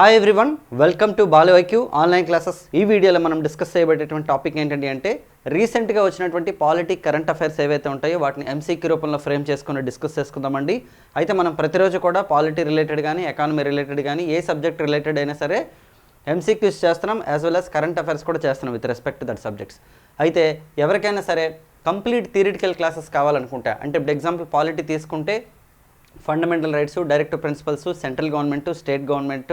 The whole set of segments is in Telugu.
హాయ్ ఎవ్రీవన్ వెల్కమ్ టు బాలవైక్యూ ఆన్లైన్ క్లాసెస్ ఈ వీడియోలో మనం డిస్కస్ చేయబడేటువంటి టాపిక్ ఏంటంటే అంటే రీసెంట్గా వచ్చినటువంటి పాలిటిక్ కరెంట్ అఫైర్స్ ఏవైతే ఉంటాయో వాటిని ఎంసీక్యూ రూపంలో ఫ్రేమ్ చేసుకుని డిస్కస్ చేసుకుందామండి. అయితే మనం ప్రతిరోజు కూడా పాలిటీ రిలేటెడ్ కానీ ఎకానమీ రిలేటెడ్ కానీ ఏ సబ్జెక్ట్ రిలేటెడ్ అయినా సరే ఎంసీక్యూస్ చేస్తున్నాం as well as current affairs కూడా చేస్తున్నాం విత్ రెస్పెక్ట్ దట్ సబ్జెక్ట్స్ అయితే ఎవరికైనా సరే కంప్లీట్ థియరిటికల్ క్లాసెస్ కావాలనుకుంటే అంటే ఇప్పుడు ఎగ్జాంపుల్ పాలిటీ తీసుకుంటే fundamental rights direct principles central government state government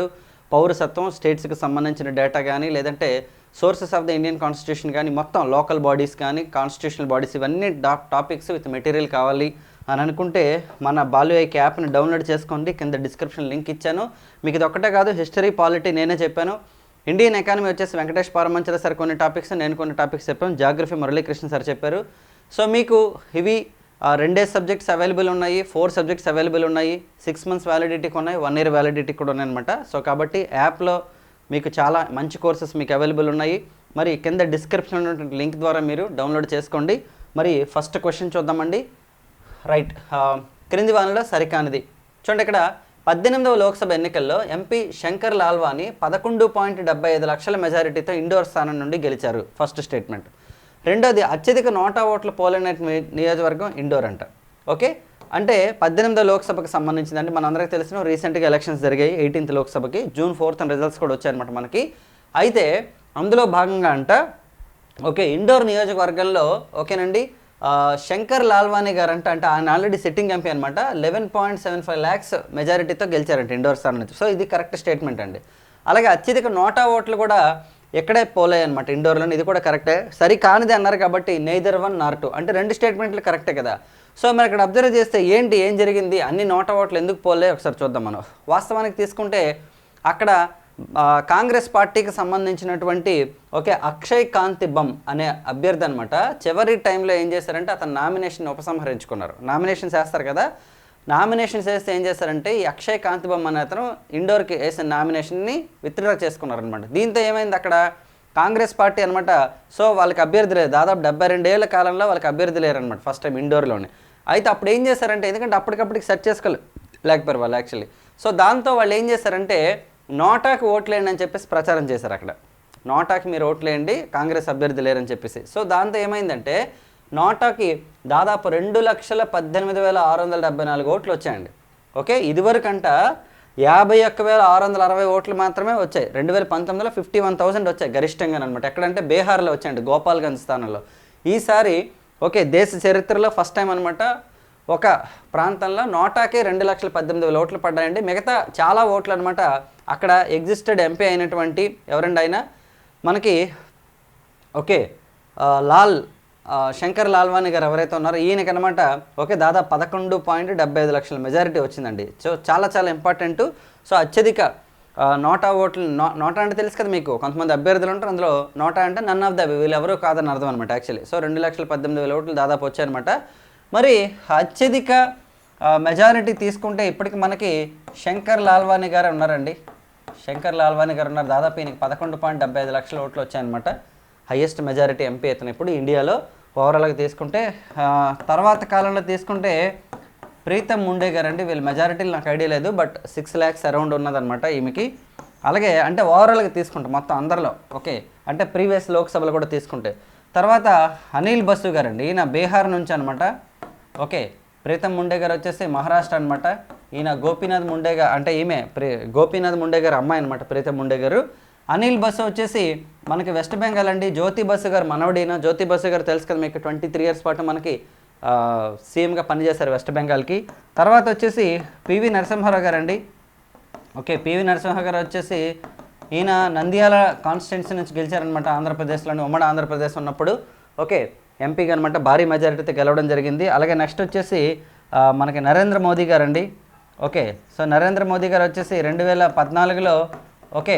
పౌరసత్వం స్టేట్స్కి సంబంధించిన డేటా కానీ లేదంటే sources of the Indian constitution కానీ మొత్తం లోకల్ బాడీస్ కానీ కాన్స్టిట్యూషనల్ బాడీస్ ఇవన్నీ డా- టాపిక్స్ విత్ మెటీరియల్ కావాలి అని అనుకుంటే మన బాలుఐక్ యాప్ని డౌన్లోడ్ చేసుకోండి. కింద డిస్క్రిప్షన్ లింక్ ఇచ్చాను. మీకు ఇది ఒక్కటే కాదు హిస్టరీ పాలిటీ నేనే చెప్పాను. ఇండియన్ ఎకానమీ వచ్చేసి వెంకటేష్ పారమంచర సార్ కొన్ని టాపిక్స్ నేను కొన్ని టాపిక్స్ చెప్పాను. జాగ్రఫీ మురళీకృష్ణ సార్ చెప్పారు. సో మీకు ఇవి రెండే సబ్జెక్ట్స్ అవైలబుల్ ఉన్నాయి ఫోర్ సబ్జెక్ట్స్ అవైలబుల్ ఉన్నాయి సిక్స్ మంత్స్ వ్యాలిడిటీకి ఉన్నాయి వన్ ఇయర్ వ్యాలిడిటీ కూడా ఉన్నాయన్నమాట సో కాబట్టి యాప్లో మీకు చాలా మంచి కోర్సెస్ మీకు అవైలబుల్ ఉన్నాయి. మరి కింద డిస్క్రిప్షన్ ఉన్నటువంటి లింక్ ద్వారా మీరు డౌన్లోడ్ చేసుకోండి. మరి ఫస్ట్ క్వశ్చన్ చూద్దామండి. రైట్ క్రింది వానలో సరికానిది. చూడండి ఇక్కడ పద్దెనిమిదవ లోక్సభ ఎన్నికల్లో ఎంపీ శంకర్ లాల్వాని పదకొండు పాయింట్ డెబ్బై ఐదు లక్షల మెజారిటీతో ఇండోర్ స్థానం నుండి గెలిచారు. First statement. రెండోది అత్యధిక నోటా ఓట్లు పోలిన నియోజకవర్గం ఇండోర్ అంట. ఓకే? అంటే పద్దెనిమిదో లోక్సభకి సంబంధించింది అంటే మనందరికీ తెలిసిన రీసెంట్గా ఎలక్షన్స్ జరిగాయి. ఎయిటీన్త్ లోక్సభకి. జూన్ ఫోర్త్ రిజల్ట్స్ కూడా వచ్చాయన్నమాట మనకి. అయితే అందులో భాగంగా అంట ఓకే ఇండోర్ నియోజకవర్గంలో ఓకేనండి శంకర్ లాల్వానీ గారు అంట. అంటే ఆయన ఆల్రెడీ సిట్టింగ్ ఎంపీ అనమాట eleven point seven five lakhs మెజారిటీతో గెలిచారంట ఇండోర్ స్థానం నుంచి. సో ఇది కరెక్ట్ స్టేట్మెంట్ అండి. అలాగే అత్యధిక నోటా ఓట్లు కూడా ఎక్కడే పోలే అనమాట ఇండోర్లో ఇది కూడా కరెక్టే సరి కానిది అన్నారు కాబట్టి నెయిదర్ వన్ నార్ టూ అంటే రెండు స్టేట్మెంట్లు కరెక్టే కదా. సో మరి ఇక్కడ అబ్జర్వ్ చేస్తే ఏంటి ఏం జరిగింది అన్ని నోట ఓట్లు ఎందుకు పోలే? ఒకసారి చూద్దాం మనం. వాస్తవానికి తీసుకుంటే అక్కడ కాంగ్రెస్ పార్టీకి సంబంధించినటువంటి ఓకే అక్షయ్ కాంతి బమ్ అనే అభ్యర్థి అనమాట చివరి టైంలో ఏం చేశారంటే అతను నామినేషన్ ఉపసంహరించుకున్నారు. నామినేషన్ చేస్తారు కదా నామినేషన్స్ వేస్తే ఏం చేస్తారంటే ఈ అక్షయ్ కాంతి బొమ్మ అనే అతను ఇండోర్కి వేసిన నామినేషన్ని విత్డ్రా చేసుకున్నారనమాట దీంతో ఏమైంది అక్కడ? కాంగ్రెస్ పార్టీ అనమాట సో వాళ్ళకి అభ్యర్థి లేదు. దాదాపు డెబ్బై రెండేళ్ళ కాలంలో వాళ్ళకి అభ్యర్థి లేరనమాట ఫస్ట్ టైం ఇండోర్లోనే. అయితే అప్పుడు ఏం చేశారంటే ఎందుకంటే అప్పటికప్పటికి సెర్చ్ చేసుకోలేదు. లేకపోయారు వాళ్ళు యాక్చువల్లీ సో దాంతో వాళ్ళు ఏం చేశారంటే నోటాకి ఓట్లేయండి అని చెప్పేసి ప్రచారం చేశారు అక్కడ. నోటాకి మీరు ఓట్లేయండి కాంగ్రెస్ అభ్యర్థి లేరని చెప్పేసి. సో దాంతో ఏమైందంటే నోటాకి దాదాపు రెండు లక్షల పద్దెనిమిది వేల ఆరు వందల డెబ్బై నాలుగు ఓట్లు వచ్చాయండి. ఓకే? ఇదివరకంట యాభై ఒక్క వేల ఆరు వందల అరవై ఓట్లు మాత్రమే వచ్చాయి. రెండు వేల పంతొమ్మిదిలో ఫిఫ్టీ వన్ థౌసండ్ వచ్చాయి గరిష్టంగా అనమాట ఎక్కడంటే బీహార్లో వచ్చాయండి గోపాల్గంజ్ స్థానంలో. ఈసారి ఓకే దేశ చరిత్రలో ఫస్ట్ టైం అనమాట ఒక ప్రాంతంలో నోటాకే రెండు లక్షల పద్దెనిమిది వేల ఓట్లు పడ్డాయండి. మిగతా చాలా ఓట్లు అనమాట అక్కడ ఎగ్జిస్టెడ్ ఎంపీ అయినటువంటి ఎవరండి ఆయన? మనకి ఓకే లాల్ శంకర్ లాల్వాణి గారు ఎవరైతే ఉన్నారో ఈయనకి అనమాట ఓకే దాదాపు పదకొండు పాయింట్ డెబ్బై ఐదు లక్షల మెజారిటీ వచ్చిందండి. సో చాలా చాలా ఇంపార్టెంట్. సో అత్యధిక నోటా ఓట్లు నో నోటా అంటే తెలుసు కదా మీకు కొంతమంది అభ్యర్థులు ఉంటారు అందులో నోటా అంటే నన్ ఆఫ్ ద వీళ్ళు ఎవరు కాదని అర్థం అనమాట యాక్చువల్లీ సో రెండు లక్షల పద్దెనిమిది వేల ఓట్లు దాదాపు వచ్చాయన్నమాట. మరి అత్యధిక మెజారిటీ తీసుకుంటే ఇప్పటికి మనకి శంకర్ లాల్వాణి గారు ఉన్నారండి. శంకర్ లాల్వాణి గారు ఉన్నారు దాదాపు ఈయనకి పదకొండు పాయింట్ డెబ్బై ఐదు లక్షల ఓట్లు వచ్చాయన్నమాట. హయ్యెస్ట్ మెజారిటీ ఎంపీ అతను ఇప్పుడు ఇండియాలో. ఓవరాల్గా తీసుకుంటే తర్వాత కాలంలో తీసుకుంటే ప్రీతం ముండే గారండి. వీళ్ళు వీళ్ళ మెజారిటీలు నాకు ఐడియా లేదు బట్ సిక్స్ ల్యాక్స్ అరౌండ్ ఉన్నదనమాట ఈమెకి. అలాగే అంటే ఓవరాల్గా తీసుకుంటే మొత్తం అందరిలో ఓకే. అంటే ప్రీవియస్ లోక్సభలు కూడా తీసుకుంటే. తర్వాత అనిల్ బసు గారండి ఈయన బీహార్ నుంచి అనమాట ఓకే ప్రీతం ముండే గారు వచ్చేసి మహారాష్ట్ర అనమాట ఈయన గోపీనాథ్ ముండే గారు అంటే ఈమె ప్రీ గోపీనాథ్ ముండే గారు అమ్మాయి అనమాట ప్రీతం ముండే గారు. అనిల్ బస్సు వచ్చేసి మనకి వెస్ట్ బెంగాల్ అండి. జ్యోతి బస్సు గారు మనవడైన? జ్యోతి బస్సు గారు తెలుసు కదా మీకు ట్వంటీ త్రీ ఇయర్స్ పాటు మనకి సీఎంగా పనిచేశారు వెస్ట్ బెంగాల్కి తర్వాత వచ్చేసి పివి నరసింహారావు గారు అండి. ఓకే పివి నరసింహ గారు వచ్చేసి ఈయన నంద్యాల కాన్స్టిట్యున్సీ నుంచి గెలిచారనమాట ఆంధ్రప్రదేశ్లోని ఉమ్మడి ఆంధ్రప్రదేశ్ ఉన్నప్పుడు. ఓకే ఎంపీగా అనమాట భారీ మెజారిటీతో గెలవడం జరిగింది. అలాగే నెక్స్ట్ వచ్చేసి మనకి నరేంద్ర మోదీ గారండి ఓకే సో నరేంద్ర మోదీ గారు వచ్చేసి రెండు వేల పద్నాలుగులో ఓకే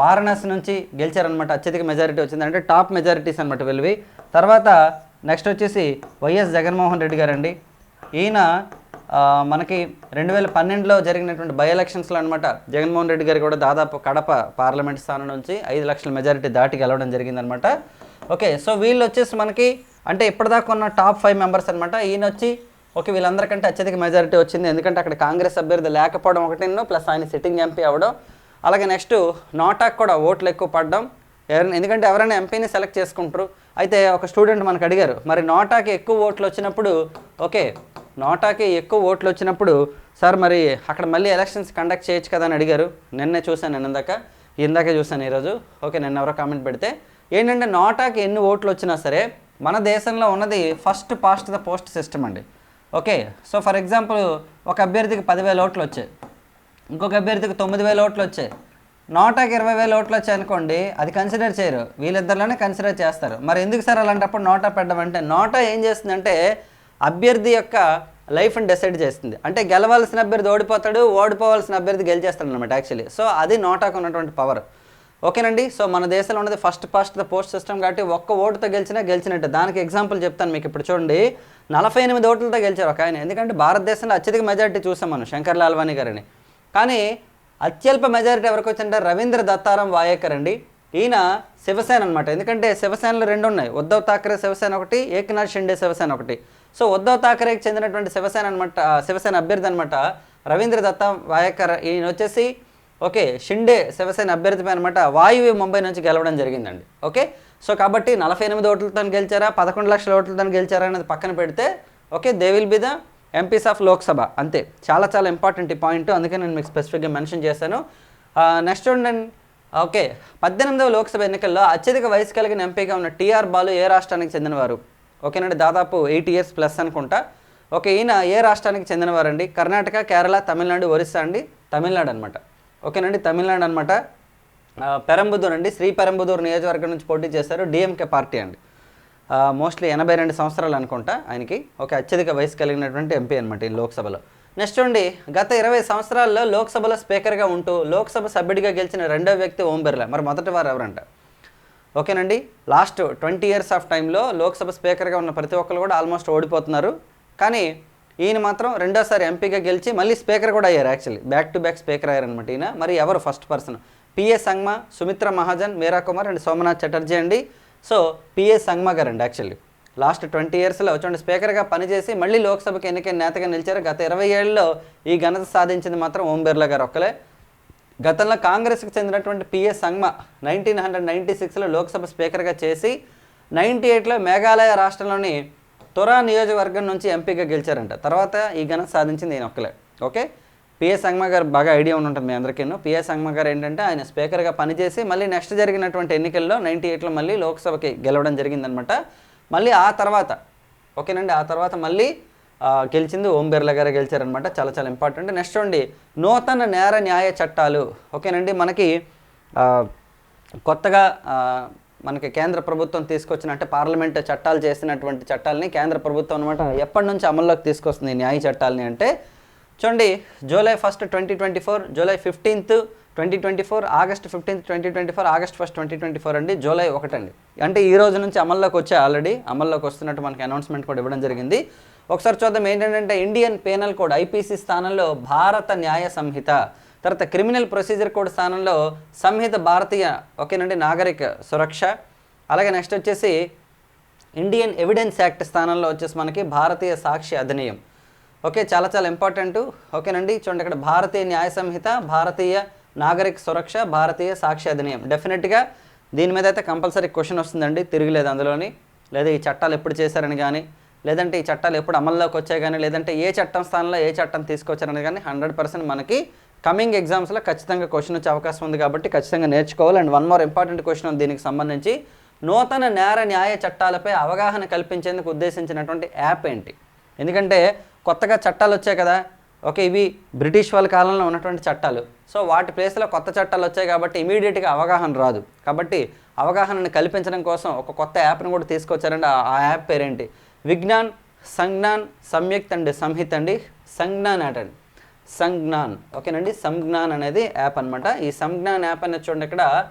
వారణాసి నుంచి గెలిచారనమాట అత్యధిక మెజారిటీ వచ్చింది అంటే టాప్ మెజారిటీస్ అనమాట వెళ్ళి తర్వాత నెక్స్ట్ వచ్చేసి వైఎస్ జగన్మోహన్ రెడ్డి గారండి. ఈయన మనకి రెండు వేల పన్నెండులో జరిగినటువంటి బై ఎలక్షన్స్లో అనమాట జగన్మోహన్ రెడ్డి గారు కూడా దాదాపు కడప పార్లమెంట్ స్థానం నుంచి ఐదు లక్షల మెజారిటీ దాటి గెలవడం జరిగిందనమాట ఓకే సో వీళ్ళు వచ్చేసి మనకి అంటే ఇప్పటిదాకా ఉన్న టాప్ ఫైవ్ మెంబర్స్ అనమాట ఈయన వచ్చి ఓకే వీళ్ళందరికంటే అత్యధిక మెజారిటీ వచ్చింది. ఎందుకంటే అక్కడ కాంగ్రెస్ అభ్యర్థి లేకపోవడం ఒకటి ప్లస్ ఆయన సిట్టింగ్ ఎంపీ అవ్వడం అలాగే నెక్స్ట్ నోటాకు కూడా ఓట్లు ఎక్కువ పడడం. ఎవరైనా ఎందుకంటే ఎవరైనా ఎంపీని సెలెక్ట్ చేసుకుంటారు. అయితే ఒక స్టూడెంట్ మనకు అడిగారు మరి నోటాకి ఎక్కువ ఓట్లు వచ్చినప్పుడు ఓకే నోటాకి ఎక్కువ ఓట్లు వచ్చినప్పుడు సార్ మరి అక్కడ మళ్ళీ ఎలక్షన్స్ కండక్ట్ చేయొచ్చు కదా అని అడిగారు. నిన్నే చూశాను నేను ఇందాక. ఇందాకే చూశాను ఈరోజు ఓకే నిన్న ఎవరో కామెంట్ పెడితే. ఏంటంటే నోటాకి ఎన్ని ఓట్లు వచ్చినా సరే మన దేశంలో ఉన్నది first past the post system అండి. ఓకే సో ఫర్ ఎగ్జాంపుల్ ఒక అభ్యర్థికి పదివేల ఓట్లు వచ్చాయి. ఇంకొక అభ్యర్థికి తొమ్మిది వేల ఓట్లు వచ్చాయి. నోటాకి ఇరవై వేల ఓట్లు వచ్చాయి అనుకోండి అది కన్సిడర్ చేయరు. వీళ్ళిద్దరిలోనే కన్సిడర్ చేస్తారు. మరి ఎందుకు సార్ అలాంటప్పుడు నోటా పెట్టడం అంటే నోటా ఏం చేస్తుందంటే అభ్యర్థి యొక్క లైఫ్ని డిసైడ్ చేస్తుంది. అంటే గెలవాల్సిన అభ్యర్థి ఓడిపోతాడు ఓడిపోవాల్సిన అభ్యర్థి గెలిచేస్తాడు అనమాట యాక్చువల్లీ సో అది నోటాకు ఉన్నటువంటి పవర్ ఓకేనండి? సో మన దేశంలో ఉన్నది first past the post system కాబట్టి ఒక్క ఓటుతో గెలిచినా గెలిచినట్టు. దానికి ఎగ్జాంపుల్ చెప్తాను మీకు ఇప్పుడు చూడండి. నలభై ఎనిమిది ఓట్లతో గెలిచారు ఒక ఆయన. ఎందుకంటే భారతదేశంలో అత్యధిక మెజారిటీ చూసాం మనం శంకర్ లాల్వాణి గారిని. కానీ అత్యల్ప మెజారిటీ ఎవరికి వచ్చిందంటే రవీంద్ర దత్తారం వాయేకర్ అండి. ఈయన శివసేన అనమాట ఎందుకంటే శివసేనలు రెండు ఉన్నాయి. ఉద్ధవ్ థాకరే శివసేన ఒకటి ఏకనాథ్ షిండే శివసేన ఒకటి. సో ఉద్ధవ్ థాకరేకి చెందినటువంటి శివసేన అనమాట శివసేన అభ్యర్థి అనమాట రవీంద్ర దత్త వాయేకర్. ఈయన వచ్చేసి ఓకే షిండే శివసేన అభ్యర్థి అనమాట వాయువ్య ముంబై నుంచి గెలవడం జరిగిందండి. ఓకే? సో కాబట్టి నలభై ఎనిమిది ఓట్లతో గెలిచారా? పదకొండు లక్షల ఓట్లతో గెలిచారా అనేది పక్కన పెడితే okay they will be the MPs of Lok Sabha అంతే. చాలా చాలా ఇంపార్టెంట్ ఈ పాయింట్ అందుకే నేను మీకు స్పెసిఫిక్గా మెన్షన్ చేశాను. నెక్స్ట్ ఉండండి ఓకే. పద్దెనిమిదవ లోక్సభ ఎన్నికల్లో అత్యధిక వయసు కలిగిన ఎంపీగా ఉన్న టీఆర్ బాలు ఏ రాష్ట్రానికి చెందినవారు? ఓకేనండి దాదాపు ఎయిట్ ఇయర్స్ ప్లస్ అనుకుంటా. ఓకే ఈయన ఏ రాష్ట్రానికి చెందినవారండి? కర్ణాటక కేరళ తమిళనాడు ఒరిస్సా అండి? తమిళనాడు అనమాట ఓకేనండి తమిళనాడు అనమాట పెరంబుదూర్ అండి. శ్రీ పెరంబుదూర్ నియోజకవర్గం నుంచి పోటీ చేశారు డిఎంకే పార్టీ అండి. మోస్ట్లీ ఎనభై రెండు సంవత్సరాలు అనుకుంటా ఆయనకి. ఒక అత్యధిక వయసు కలిగినటువంటి ఎంపీ అనమాట ఈ లోక్సభలో. నెక్స్ట్ ఉండి గత ఇరవై సంవత్సరాల్లో లోక్సభలో స్పీకర్గా ఉంటూ లోక్సభ సభ్యుడిగా గెలిచిన రెండో వ్యక్తి ఓం బిర్లా. మరి మొదటి వారు ఎవరంట? ఓకేనండి లాస్ట్ ట్వంటీ ఇయర్స్ ఆఫ్ టైంలో లోక్సభ స్పీకర్గా ఉన్న ప్రతి ఒక్కరు కూడా ఆల్మోస్ట్ ఓడిపోతున్నారు. కానీ ఈయన మాత్రం రెండోసారి ఎంపీగా గెలిచి మళ్ళీ స్పీకర్ కూడా అయ్యారు actually. Back to back speaker అయ్యారనమాట ఈయన. మరి ఎవరు first person? PA Sangma Sumitra Mahajan Meira Kumar and Somnath Chatterjee అండి. సో పిఎస్ సంగ్మా గారు అండి యాక్చువల్లీ లాస్ట్ ట్వంటీ ఇయర్స్లో చూడండి స్పీకర్గా పనిచేసి మళ్ళీ లోక్సభకు ఎన్నికైన నేతగా నిలిచారు. గత ఇరవై ఏళ్ళలో ఈ ఘనత సాధించింది మాత్రం ఓం బిర్లా గారు ఒక్కలే. గతంలో కాంగ్రెస్కి చెందినటువంటి PS Sangma nineteen hundred ninety సిక్స్లో లోక్సభ స్పీకర్గా చేసి నైంటీ ఎయిట్లో మేఘాలయ రాష్ట్రంలోని తురా నియోజకవర్గం నుంచి ఎంపీగా గెలిచారంట. తర్వాత ఈ ఘనత సాధించింది ఈయన ఒక్కలే. ఓకే? పిఎస్ సంగ్మా గారు బాగా ఐడియా ఉంటుంది మీ అందరికీ పిఎస్ సంగ్మా గారు ఏంటంటే ఆయన స్పీకర్గా పనిచేసి మళ్ళీ నెక్స్ట్ జరిగినటువంటి ఎన్నికల్లో నైంటీ ఎయిట్లో మళ్ళీ లోక్సభకి గెలవడం జరిగిందనమాట మళ్ళీ ఆ తర్వాత ఓకేనండి? ఆ తర్వాత మళ్ళీ గెలిచింది ఓం బిర్లా గారు గెలిచారనమాట చాలా చాలా ఇంపార్టెంట్. నెక్స్ట్ చూడండి నూతన నేర న్యాయ చట్టాలు ఓకేనండి? మనకి కొత్తగా మనకి కేంద్ర ప్రభుత్వం తీసుకొచ్చిన అంటే పార్లమెంట్ చట్టాలు చేసినటువంటి చట్టాలని కేంద్ర ప్రభుత్వం అనమాట ఎప్పటి నుంచి అమల్లోకి తీసుకొస్తుంది న్యాయ చట్టాలని అంటే చూడండి July first twenty twenty four July fifteenth twenty twenty four August fifteenth twenty twenty four August first twenty twenty four అండి జూలై ఒకటండి. అంటే ఈ రోజు నుంచి అమల్లోకి వచ్చే ఆల్రెడీ అమల్లోకి వస్తున్నట్టు మనకి అనౌన్స్మెంట్ కూడా ఇవ్వడం జరిగింది. ఒకసారి చూద్దాం ఏంటంటే ఇండియన్ పేనల్ కోడ్ ఐపీసీ స్థానంలో భారత న్యాయ సంహిత తర్వాత క్రిమినల్ ప్రొసీజర్ కోడ్ స్థానంలో సంహిత భారతీయ ఓకేనండి నాగరిక సురక్ష. అలాగే నెక్స్ట్ వచ్చేసి ఇండియన్ ఎవిడెన్స్ యాక్ట్ స్థానంలో వచ్చేసి మనకి భారతీయ సాక్షి అధినియం. ఓకే చాలా చాలా ఇంపార్టెంట్ ఓకేనండి చూడండి ఇక్కడ భారతీయ న్యాయ సంహిత భారతీయ నాగరిక సురక్ష భారతీయ సాక్షి అధినియం డెఫినెట్గా దీని మీద అయితే కంపల్సరీ క్వశ్చన్ వస్తుందండి తిరగలేదు అందులోని. లేదా ఈ చట్టాలు ఎప్పుడు చేశారని కానీ లేదంటే ఈ చట్టాలు ఎప్పుడు అమల్లోకి వచ్చాయి కానీ లేదంటే ఏ చట్టం స్థానంలో ఏ చట్టం తీసుకొచ్చారని కానీ హండ్రెడ్ పర్సెంట్ మనకి కమింగ్ ఎగ్జామ్స్లో ఖచ్చితంగా క్వశ్చన్ వచ్చే అవకాశం ఉంది కాబట్టి ఖచ్చితంగా నేర్చుకోవాలి. And one more important question దీనికి సంబంధించి. నూతన నేర న్యాయ చట్టాలపై అవగాహన కల్పించేందుకు ఉద్దేశించినటువంటి యాప్ ఏంటి? ఎందుకంటే కొత్తగా చట్టాలు వచ్చాయి కదా. ఓకే ఇవి బ్రిటిష్ వాళ్ళ కాలంలో ఉన్నటువంటి చట్టాలు. సో వాటి ప్లేస్లో కొత్త చట్టాలు వచ్చాయి కాబట్టి ఇమీడియట్గా అవగాహన రాదు. కాబట్టి అవగాహనను కల్పించడం కోసం ఒక కొత్త యాప్ని కూడా తీసుకొచ్చారండి. ఆ- యాప్ పేరేంటి? విజ్ఞాన్ సంజ్ఞాన్ సంయుక్త అండి సంహిత్ అండి. సంజ్ఞాన్ యాప్ అండి. సంజ్ఞాన్. ఓకేనండి? సంజ్ఞాన్ అనేది యాప్ అన్నమాట. ఈ సంజ్ఞాన్ యాప్ అనేది చూడండి ఇక్కడ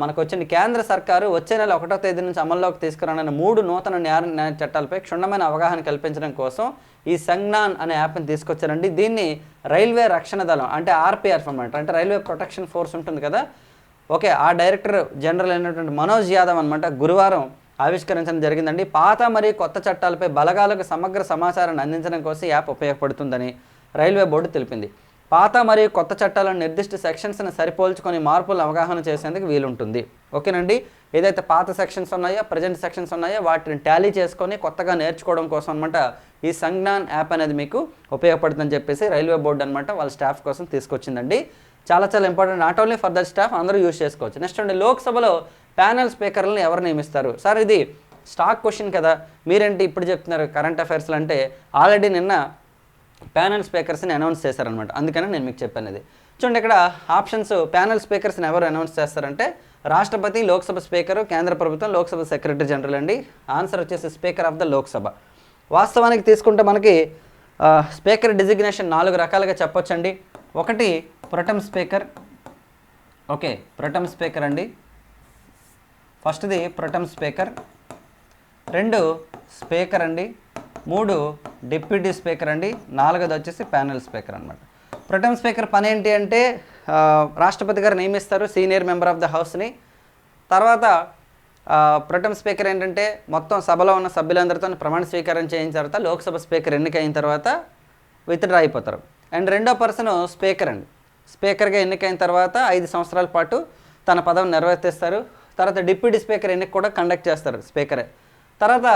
మనకు వచ్చిన కేంద్ర సర్కారు వచ్చే నెల ఒకటో తేదీ నుంచి అమల్లోకి తీసుకురానున్న మూడు నూతన న్యాయ న్యాయ చట్టాలపై క్షుణ్ణమైన అవగాహన కల్పించడం కోసం ఈ సంజ్ఞాన్ అనే యాప్ని తీసుకొచ్చారండి. దీన్ని రైల్వే రక్షణ దళం అంటే ఆర్పిఆర్ఎఫ్ అనమాట అంటే రైల్వే ప్రొటెక్షన్ ఫోర్స్ ఉంటుంది కదా. ఓకే ఆ డైరెక్టర్ జనరల్ అయినటువంటి మనోజ్ యాదవ్ అనమాట గురువారం ఆవిష్కరించడం జరిగిందండి. పాత మరియు కొత్త చట్టాలపై బలగాలకు సమగ్ర సమాచారాన్ని అందించడం కోసం యాప్ ఉపయోగపడుతుందని రైల్వే బోర్డు తెలిపింది. పాత మరియు కొత్త చట్టాలను నిర్దిష్ట సెక్షన్స్ని సరిపోల్చుకొని మార్పులు అవగాహన చేసేందుకు వీలుంటుంది. ఓకేనండి? ఏదైతే పాత సెక్షన్స్ ఉన్నాయో ప్రజెంట్ సెక్షన్స్ ఉన్నాయో వాటిని టాలీ చేసుకొని కొత్తగా నేర్చుకోవడం కోసం అనమాట ఈ సంజ్ఞాన్ యాప్ అనేది మీకు ఉపయోగపడుతుందని చెప్పేసి రైల్వే బోర్డు అనమాట వాళ్ళ స్టాఫ్ కోసం తీసుకొచ్చిందండి. చాలా చాలా important not only for that staff అందరూ యూజ్ చేసుకోవచ్చు. నెక్స్ట్ అండి లోక్సభలో ప్యానల్ స్పీకర్లను ఎవరు నియమిస్తారు? సార్ ఇది స్టాక్ క్వశ్చన్ కదా. మీరేంటి ఇప్పుడు చెప్తున్నారు కరెంట్ అఫైర్స్లు అంటే ఆల్రెడీ నిన్న ప్యానల్ స్పీకర్స్ని అనౌన్స్ చేశారనమాట అందుకని నేను మీకు చెప్పాను చూడండి ఇక్కడ ఆప్షన్స్ ప్యానల్ స్పీకర్స్ని ఎవరు అనౌన్స్ చేస్తారంటే రాష్ట్రపతి లోక్సభ స్పీకరు కేంద్ర ప్రభుత్వం లోక్సభ సెక్రటరీ జనరల్ అండి. ఆన్సర్ వచ్చేసి స్పీకర్ ఆఫ్ ద లోక్సభ. వాస్తవానికి తీసుకుంటే మనకి స్పీకర్ డిజిగ్నేషన్ నాలుగు రకాలుగా చెప్పొచ్చండి. ఒకటి pro tem speaker. Okay pro tem speaker అండి. ఫస్ట్ది ప్రొటమ్ స్పీకర్. రెండు స్పీకర్ అండి. మూడు డిప్యూటీ స్పీకర్ అండి. నాలుగోది వచ్చేసి ప్యానెల్ స్పీకర్ అనమాట ప్రొటెం స్పీకర్ పని ఏంటి అంటే రాష్ట్రపతి గారు నియమిస్తారు సీనియర్ మెంబర్ ఆఫ్ ద హౌస్ని. తర్వాత ప్రొటెం స్పీకర్ ఏంటంటే మొత్తం సభలో ఉన్న సభ్యులందరితో ప్రమాణ స్వీకారం చేయించిన తర్వాత లోక్సభ స్పీకర్ ఎన్నికైన తర్వాత విత్డ్రా అయిపోతారు. అండ్ రెండో పర్సన్ స్పీకర్ అండి. స్పీకర్గా ఎన్నికైన తర్వాత ఐదు సంవత్సరాల పాటు తన పదవిని నిర్వర్తిస్తారు. తర్వాత డిప్యూటీ స్పీకర్ ఎన్నిక కూడా కండక్ట్ చేస్తారు స్పీకరే. తర్వాత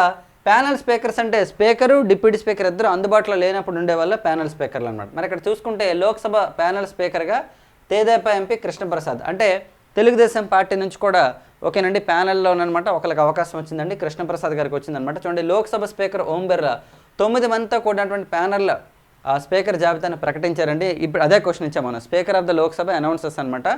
ప్యానల్ స్పీకర్స్ అంటే స్పీకరు డిప్యూటీ స్పీకర్ ఇద్దరు అందుబాటులో లేనప్పుడు ఉండే వల్ల ప్యానల్ స్పీకర్లు అనమాట మరి ఇక్కడ చూసుకుంటే లోక్సభ ప్యానల్ స్పీకర్గా తేదేప ఎంపీ కృష్ణప్రసాద్. అంటే తెలుగుదేశం పార్టీ నుంచి కూడా ఓకేనండి ప్యానెల్లోనమాట ఒకరికి అవకాశం వచ్చిందండి. కృష్ణప్రసాద్ గారికి వచ్చిందనమాట చూడండి లోక్సభ స్పీకర్ ఓం బిర్లా తొమ్మిది మందితో కూడినటువంటి ప్యానెల్ ఆ స్పీకర్ జాబితాను ప్రకటించారండి. ఇప్పుడు అదే క్వశ్చన్ ఇచ్చాం మనం. Speaker of the Lok Sabha announces అనమాట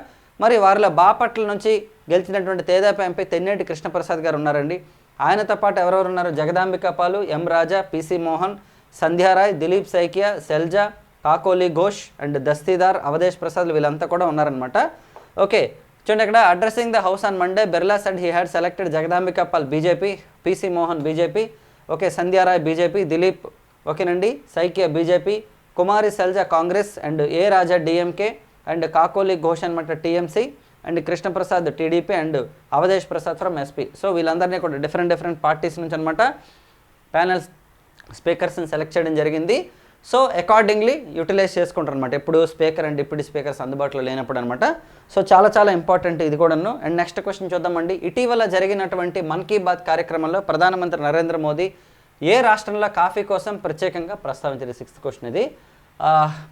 మరి వారిలో బాపట్ల నుంచి గెలిచినటువంటి తేదాపా ఎంపీ తెన్నేటి కృష్ణప్రసాద్ గారు ఉన్నారండి. ఆయనతో పాటు ఎవరెవరు ఉన్నారు Jagdambika Pal M Raja PC Mohan Sandhya Ray Dilip Saikia Selja Kakoli Ghosh and Dastidar Awadhesh Prasad వీళ్ళంతా కూడా ఉన్నారనమాట ఓకే చూడండి ఇక్కడ addressing the house on Monday Birla said he had selected Jagdambika Pal BJP PC Mohan BJP okay Sandhya Ray BJP Dilip ఓకేనండి Saikia BJP Kumari Selja Congress and A Raja DMK and Kakoli Ghosh అనమాట TMC and Krishna Prasad TDP and Awadhesh Prasad from SP. So వీళ్ళందరినీ కూడా డిఫరెంట్ డిఫరెంట్ పార్టీస్ నుంచి అనమాట ప్యానల్స్ స్పీకర్స్ని సెలెక్ట్ చేయడం జరిగింది. సో అకార్డింగ్లీ యూటిలైజ్ చేసుకుంటారు అనమాట ఎప్పుడు స్పీకర్ అండ్ డిప్యూటీ స్పీకర్స్ అందుబాటులో లేనప్పుడు అనమాట సో చాలా చాలా ఇంపార్టెంట్ ఇది కూడాను. అండ్ నెక్స్ట్ క్వశ్చన్ చూద్దామండి. ఇటీవల జరిగినటువంటి మన్ కీ బాత్ కార్యక్రమంలో ప్రధానమంత్రి నరేంద్ర మోదీ ఏ రాష్ట్రంలో కాఫీ కోసం ప్రత్యేకంగా ప్రస్తావించారు? సిక్స్త్ క్వశ్చన్ ఇది.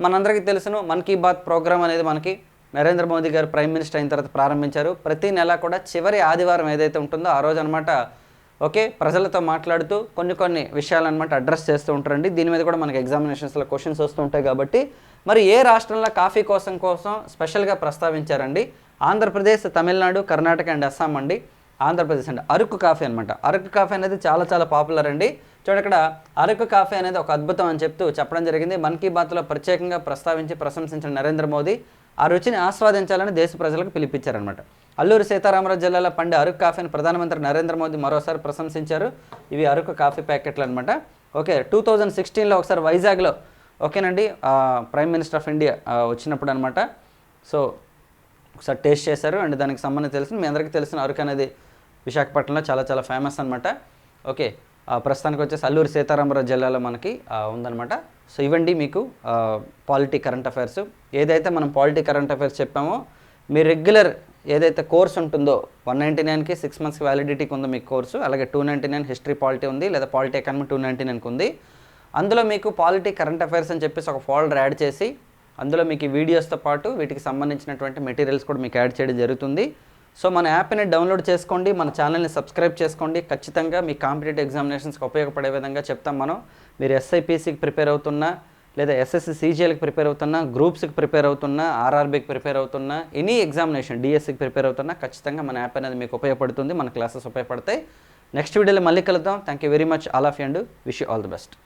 మనందరికీ తెలుసును మన్ కీ బాత్ ప్రోగ్రామ్ అనేది మనకి నరేంద్ర మోదీ గారు ప్రైమ్ మినిస్టర్ అయిన తర్వాత ప్రారంభించారు. ప్రతి నెల కూడా చివరి ఆదివారం ఏదైతే ఉంటుందో ఆ రోజు అనమాట ఓకే ప్రజలతో మాట్లాడుతూ కొన్ని కొన్ని విషయాలు అనమాట అడ్రస్ చేస్తూ ఉంటారండి. దీని మీద కూడా మనకి ఎగ్జామినేషన్స్లో క్వశ్చన్స్ వస్తూ ఉంటాయి కాబట్టి. మరి ఏ రాష్ట్రంలో కాఫీ కోసం కోసం స్పెషల్గా ప్రస్తావించారండి? ఆంధ్రప్రదేశ్ తమిళనాడు కర్ణాటక అండ్ అస్సాం అండి. ఆంధ్రప్రదేశ్ అండి. అరకు కాఫీ అనమాట అరకు కాఫీ అనేది చాలా చాలా పాపులర్ అండి. చూడండి ఇక్కడ అరకు కాఫీ అనేది ఒక అద్భుతం అని చెప్తూ చెప్పడం జరిగింది. మన్ కీ బాత్లో ప్రత్యేకంగా ప్రస్తావించి ప్రశంసించిన నరేంద్ర మోదీ. ఆ రుచిని ఆస్వాదించాలని దేశ ప్రజలకు పిలిపించారనమాట అల్లూరు సీతారామరాజు జిల్లాలో పండే అరకు కాఫీని ప్రధానమంత్రి నరేంద్ర మోదీ మరోసారి ప్రశంసించారు. ఇవి అరకు కాఫీ ప్యాకెట్లు అనమాట ఓకే టూ థౌజండ్ సిక్స్టీన్లో ఒకసారి వైజాగ్లో ఓకేనండి ప్రైమ్ మినిస్టర్ ఆఫ్ ఇండియా వచ్చినప్పుడు అనమాట సో ఒకసారి టేస్ట్ చేశారు. అండ్ దానికి సంబంధించి తెలిసిన మీ అందరికీ తెలిసిన అరకు అనేది విశాఖపట్నంలో చాలా చాలా ఫేమస్ అనమాట ఓకే ప్రస్తుతానికి వచ్చేసి అల్లూరు సీతారామరాజు జిల్లాలో మనకి ఉందన్నమాట. సో ఇవ్వండి మీకు పాలిటీ కరెంట్ అఫైర్స్ ఏదైతే మనం పాలిటీ కరెంట్ అఫైర్స్ చెప్పామో మీ రెగ్యులర్ ఏదైతే కోర్స్ ఉంటుందో వన్ నైంటీ నైన్కి సిక్స్ మంత్స్కి వ్యాలిడిటీకి ఉందో మీకు కోర్సు అలాగే two ninety nine history polity ఉంది లేదా పాలిటీ ఎకానమీ టూ నైంటీ నైన్కి ఉంది అందులో మీకు పాలిటీ కరెంట్ అఫైర్స్ అని చెప్పేసి ఒక ఫోల్డర్ యాడ్ చేసి అందులో మీకు ఈ వీడియోస్తో పాటు వీటికి సంబంధించినటువంటి మెటీరియల్స్ కూడా మీకు యాడ్ చేయడం జరుగుతుంది. సో మన యాప్ని డౌన్లోడ్ చేసుకోండి మన ఛానల్ని సబ్స్క్రైబ్ చేసుకోండి. ఖచ్చితంగా మీ కాంపిటేటివ్ ఎగ్జామినేషన్స్కి ఉపయోగపడే విధంగా చెప్తాం మనం. మీరు ఎస్ఐపిసికి ప్రిపేర్ అవుతున్నా లేదా ఎస్ఎస్సి సీజీఎల్కి ప్రిపేర్ అవుతున్నా గ్రూప్స్కి ప్రిపేర్ అవుతున్నా ఆర్ఆర్బీకి ప్రిపేర్ అవుతున్నా ఎనీ ఎగ్జామినేషన్ డిఎస్సికి ప్రిపేర్ అవుతున్నా ఖచ్చితంగా మన యాప్ అనేది మీకు ఉపయోగపడుతుంది మన క్లాసెస్ ఉపయోగపడతాయి. నెక్స్ట్ వీడియోలో మళ్ళీ కలుద్దాం. Thank you very much all of and wish you all the best